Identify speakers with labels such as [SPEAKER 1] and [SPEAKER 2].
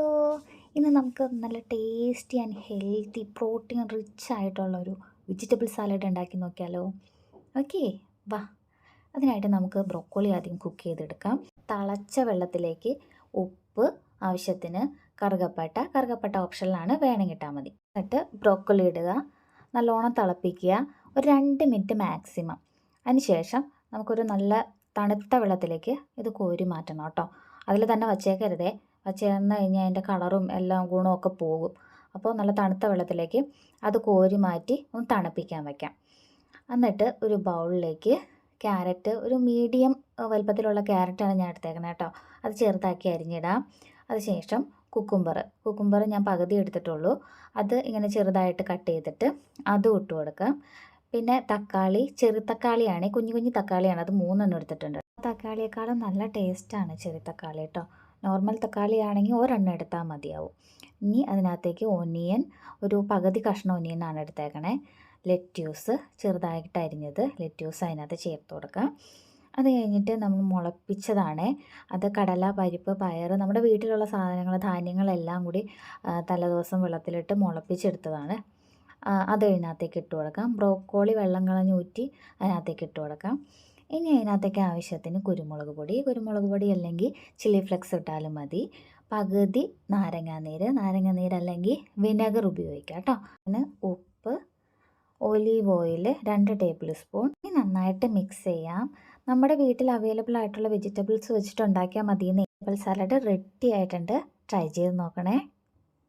[SPEAKER 1] So ഇന്ന് നമുക്ക് നല്ല tasty and healthy protein rich ആയിട്ടുള്ള ഒരു വെജിറ്റബിൾ സാലഡ് ഉണ്ടാക്കി നോക്കിയാലോ? ഓക്കെ വാ. അതിനായിട്ട് നമുക്ക് ബ്രോക്കോളി ആദ്യം കുക്ക് ചെയ്തെടുക്കാം. തിളച്ച വെള്ളത്തിലേക്ക് ഉപ്പ് ആവശ്യത്തിന് കറുകപ്പട്ട. കറുകപ്പട്ട ഓപ്ഷനിലാണ് വേണം കിട്ടാൽ മതി. എന്നിട്ട് ബ്രോക്കോളി ഇടുക. നല്ലോണം തിളപ്പിക്കുക. ഒരു രണ്ട് മിനിറ്റ് മാക്സിമം അതിനുശേഷം നമുക്കൊരു നല്ല തണുത്ത വെള്ളത്തിലേക്ക് ഇത് കോരി മാറ്റണം കേട്ടോ. അതിൽ തന്നെ വച്ചേക്കരുതേ. വച്ചേർന്ന് കഴിഞ്ഞാൽ അതിന്റെ കളറും എല്ലാം ഗുണവും ഒക്കെ പോകും. അപ്പോൾ നല്ല തണുത്ത വെള്ളത്തിലേക്ക് അത് കോരി മാറ്റി ഒന്ന് തണുപ്പിക്കാൻ വയ്ക്കാം എന്നിട്ട് ഒരു ബൗളിലേക്ക് ക്യാരറ്റ് ഒരു മീഡിയം വലുപ്പത്തിലുള്ള ക്യാരറ്റാണ് ഞാൻ എടുത്തേക്കുന്നത് കേട്ടോ. അത് ചെറുതാക്കി അരിഞ്ഞിടാം. അതിനുശേഷം കുക്കുംബർ. കുക്കുംബർ ഞാൻ പകുതി എടുത്തിട്ടുള്ളൂ. അത് ഇങ്ങനെ ചെറുതായിട്ട് കട്ട് ചെയ്തിട്ട് അതും ഇട്ട് കൊടുക്കാം. പിന്നെ തക്കാളി ചെറു തക്കാളിയാണ് കുഞ്ഞു കുഞ്ഞു തക്കാളിയാണ്. അത് മൂന്നെണ്ണം എടുത്തിട്ടുണ്ട്. തക്കാളിയേക്കാളും നല്ല ടേസ്റ്റാണ് ചെറിയ തക്കാളി കേട്ടോ. നോർമൽ തക്കാളി ആണെങ്കിൽ ഒരെണ്ണം എടുത്താൽ മതിയാവും. ഇനി അതിനകത്തേക്ക് ഒനിയൻ ഒരു പകുതി കഷ്ണം ഒനിയനാണ് എടുത്തേക്കണേ. ലെറ്റ്യൂസ് ചെറുതായിട്ട് അരിഞ്ഞത് ലെറ്റ്യൂസ് അതിനകത്ത് ചേർത്ത് കൊടുക്കാം. അത് കഴിഞ്ഞിട്ട് നമ്മൾ മുളപ്പിച്ചതാണ്. അത് കടല പരിപ്പ് പയർ നമ്മുടെ വീട്ടിലുള്ള സാധനങ്ങൾ ധാന്യങ്ങളെല്ലാം കൂടി തലേദിവസം വെള്ളത്തിലിട്ട് മുളപ്പിച്ചെടുത്തതാണ്. അത് അതിനകത്തേക്ക് ഇട്ട് കൊടുക്കാം. ബ്രോക്കോളി വെള്ളം കളഞ്ഞ് ഊറ്റി അതിനകത്തേക്ക് ഇട്ട് കൊടുക്കാം. ഇനി അതിനകത്തേക്ക് ആവശ്യത്തിന് കുരുമുളക് പൊടി കുരുമുളക് പൊടി അല്ലെങ്കിൽ ചില്ലി ഫ്ലെക്സ് ഇട്ടാലും മതി. പകുതി നാരങ്ങാനീര് നാരങ്ങാനീര് അല്ലെങ്കിൽ വിനെഗർ ഉപയോഗിക്കാം കേട്ടോ. പിന്നെ ഉപ്പ് ഒലീവ് ഓയിൽ രണ്ട് ടേബിൾ സ്പൂൺ. ഇനി നന്നായിട്ട് മിക്സ് ചെയ്യാം. നമ്മുടെ വീട്ടിൽ അവൈലബിൾ ആയിട്ടുള്ള വെജിറ്റബിൾസ് വെച്ചിട്ട് ഉണ്ടാക്കിയാൽ മതി വെജിറ്റബിൾ സാലഡ് റെഡി ആയിട്ടുണ്ട്. ട്രൈ ചെയ്ത് നോക്കണേ.